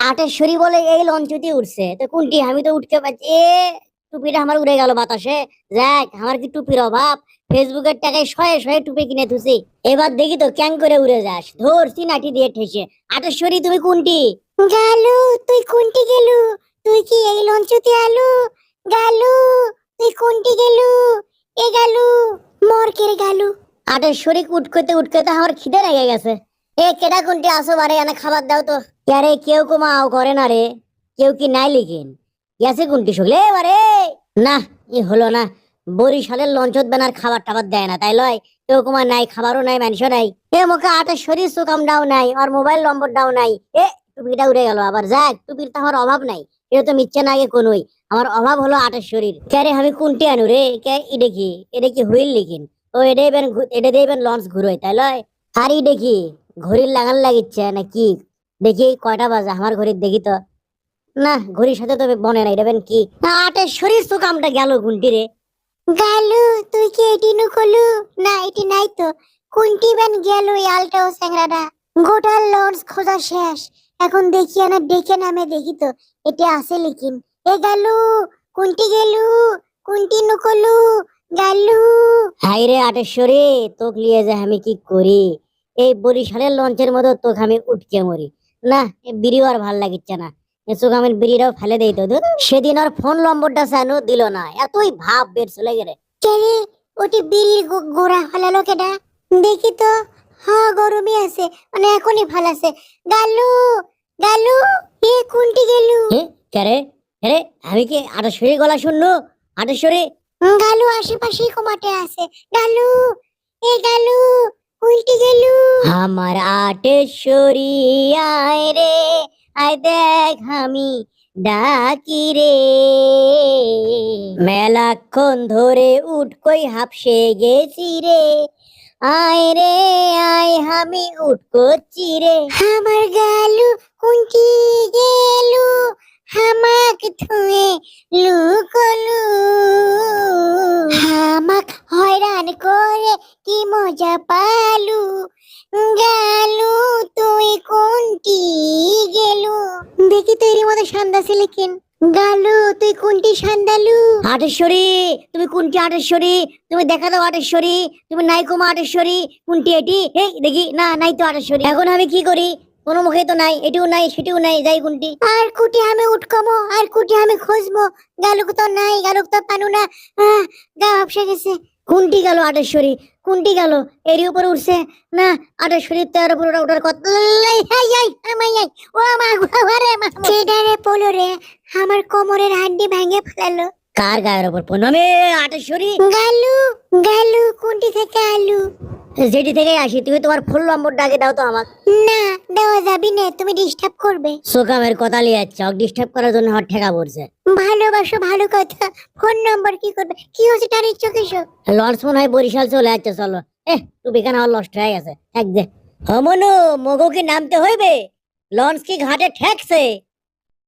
আটেশ্বরী বলে এই লঞ্চটি উঠছে তো কোনটি? আমি তো উঠতে পারছি। এ, টুপিটা আমার উড়ে গেল বাতাসে। যাক আমার কি টুপির অভাব? ফেসবুকের টাকায় শয়ে শয়ে টুপি কিনে থুছি এবার দেখি তো ক্যাং করে উড়ে যাস। ধরছি নাটি দিয়ে ঠেসে। আটেশ্বরী তুমি কোনটি? গালু, তুই কোনটি গেলু? তুই কি এই লঞ্চতে আলু? গালু, তুই কোনটি গেলু? এ গালু মর কেড়ে গালু আটেশ্বরী উঠকতে উঠকতে আমার খিদে লেগে গেছে। এ, কেডা কোনটি আসো বারে এনে খাবার দাও তো। আরে কেউ কুমাও করে না রে, কেউ কি নাই লিখিন। গেছে কোনটি শুকলে এবারে না, ই হলো না। বরিশালের লঞ্চত বেনার খাবার টাবার দেয় না, তাই লয়। কেউ কুমার নাই, খাবারও নাই, মানুষও নাই। এ মুখে আটের শরীর সুকাম ডাও নাই, আর মোবাইল নম্বর ডাও নাই। এ, টুপিটা উড়ে গেল আবার, যাক, টুপির তো অভাব নাই। এটা তো মিচ্ছে না আগে কোনোই। আমার অভাব হলো আটের শরীর। কে রে, আমি কোনটি আনু রে? কে, ই দেখি এটা কি হুইল লিখিন। ও এটা এবার এটা এবার লঞ্চ ঘুরোয়, তাই লয়। আর ই দেখি, ঘড়ির লাগান লাগিচ্ছে না কি দেখি এই কয়টা বাজে আমার ঘড়ির দেখি তো। না ঘড়ির সাথে তো বনে নাই দেবেন কি? আটের শরীর তো কামটা গেল গুনটি রে। গালু তুই কি এটি নুকলু না এটি নাই তো। কোনটি বেন গেল এই আলটা ও স্যাংরাটা গোটা লঞ্চ খোঁজা শেষ। এখন দেখি না দেখে নামে দেখি তো এটি আছে লিখিন। এ গালু কোনটি গেলু কোনটি নুকলু গালু। হাই রে আটেশ্বরী তোক লিয়ে যে আমি কি করি? এই বরিশালের লঞ্চের মতো তোকে আমি উঠকে মরি। না এ বিড়িও আর ভালো লাগিচ্ছে না। আমি বিড়িটাও ফেলে দেই তো। সেদিন আর ফোন নম্বরটা সানু দিল না। এতই ভাব বের চলে গেলে। কেরে ওটি বিড়ির গোড়া ফেলালো কেডা? দেখি তো। হ্যাঁ গরমই আছে। মানে এখনই ফালাছে গালু গালু এ কোনটি গেলু? কেরে আরে আমি কি আটেশ্বরী গলা শুনলু? আটেশ্বরী? গালু আশেপাশেই কমাটে আছে। গালু এ গালু উল্টি গেলু। আমার আটেশ্বরী আয় রে আয় দেখ আমি ডাকি রে। মেলাক্ষণ ধরে উঠ কই হাফসে গেছি রে। আয় রে আয় আমি উঠ করছি রে। আমার গালু কুঞ্চি গেলু হামাক থুয়ে লুকলু কি পালু গালু, তুই কোনটি গেলু? দেখি তো এর মতো সান্দা সিলিকিন গালু, তুই কোনটি সান্দালু? আটেশ্বরী, তুমি কোনটি আটেশ্বরী? তুমি দেখা দাও আটেশ্বরী। তুমি নাই কোমা আটেশ্বরী, কোনটি এটি? এই দেখি, না, নাই তো আটেশ্বরী। এখন আমি কি করি? কোনো মুখে তো নাই এটিও নাই সেটিও নাই যাই কোনটি আর কুটি আমি উঠকমো আর কুটি আমি খুঁজবো গালুক তো নাই গালুক তো পানু না। গা হাফসে গেছে। কোনটি গেল আটেশ্বরী? কোনটি গেল? এরই উপরে উঠছে। না আটেশ্বরী তেরো উপরে ওঠার কথা ও মা ঘরে মা সেটারে পলো রে আমার কোমরের হাড্ডি ভেঙে ফেলালো। কার গায়ের উপর পনমে আটেশ্বরী। গালু গালু কোনটি থেকে আলু? যেটি থেকে আসি তুমি তোমার ফুল নম্বরটা আগে দাও তো আমাকে। না দেওয়া যাবি না তুমি ডিস্টার্ব করবে। সোকামের কথা লিয়ে যাচ্ছে ডিস্টার্ব করার জন্য আমার ঠেকা পড়ছে। ভালোবাসো ভালো কথা। ফোন নম্বর কি করবে? কি হচ্ছে টানির চোখে লঞ্চ মনে হয় বরিশাল চলে যাচ্ছে চলো। এহ তুমি কেন আমার লস্ট হয়ে গেছে। এক দে। হমনু মগু কি নামতে হইবে। লঞ্চ কি ঘাটে ঠেকছে?